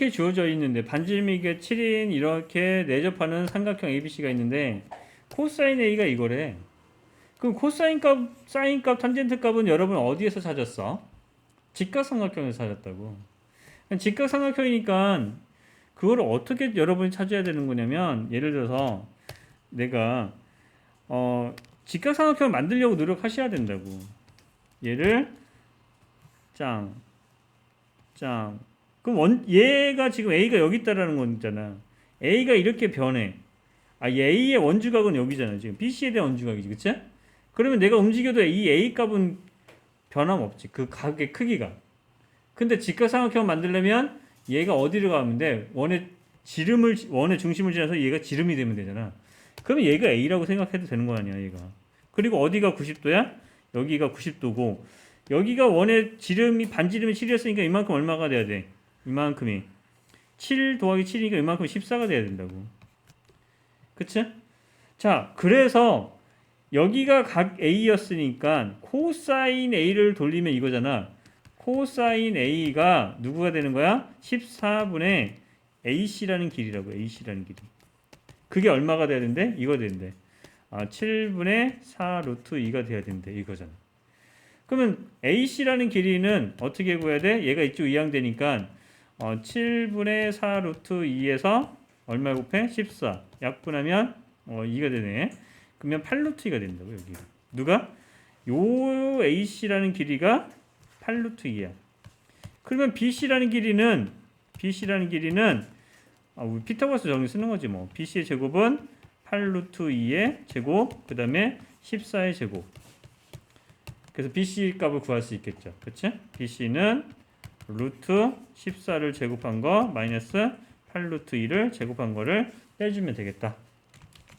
이렇게 주어져 있는데 반지름이게 7인 이렇게 내접하는 삼각형 ABC가 있는데 코사인 A가 이거래. 그럼 코사인 값, 사인 값, 탄젠트 값은 여러분 어디에서 찾았어? 직각삼각형에서 찾았다고. 직각삼각형이니까 그걸 어떻게 여러분이 찾아야 되는 거냐면 예를 들어서 내가 어 직각삼각형을 만들려고 노력하셔야 된다고. 얘를 짱, 짱. 그럼 원, 얘가 지금 A가 여기 있다라는 거잖아. A가 이렇게 변해. 아, 이 A의 원주각은 여기잖아. 지금 BC에 대한 원주각이지, 그치? 그러면 내가 움직여도 이 A 값은 변함없지. 그 각의 크기가. 근데 직각삼각형 만들려면 얘가 어디로 가면 돼? 원의 지름을 원의 중심을 지나서 얘가 지름이 되면 되잖아. 그러면 얘가 A라고 생각해도 되는 거 아니야, 얘가. 그리고 어디가 90도야? 여기가 90도고 여기가 원의 지름이 반지름이 7이었으니까 이만큼 얼마가 돼야 돼? 이만큼이 7 더하기 7이니까 이만큼 14가 돼야 된다고. 그치? 자, 그래서 여기가 각 A였으니까 코사인 A를 돌리면 이거잖아. 코사인 A가 누구가 되는 거야? 14분의 AC라는 길이라고 AC라는 길이. 그게 얼마가 돼야 된대? 이거 된대. 아, 7분의 4 루트 2가 돼야 된대. 이거잖아. 그러면 AC라는 길이는 어떻게 구해야 돼? 얘가 이쪽 이항되니까 어, 7분의 4 루트 2에서 얼마 곱해? 14. 약분하면 어, 2가 되네. 그러면 8 루트 2가 된다고 여기. 누가? 요 AC라는 길이가 8 루트 2야. 그러면 BC라는 길이는 BC라는 길이는 아, 우리 피타고라스 정리 쓰는 거지 뭐. BC의 제곱은 8 루트 2의 제곱, 그 다음에 14의 제곱. 그래서 BC 값을 구할 수 있겠죠. 그치? BC는 루트 14를 제곱한 거 마이너스 8 루트 2를 제곱한 거를 빼주면 되겠다.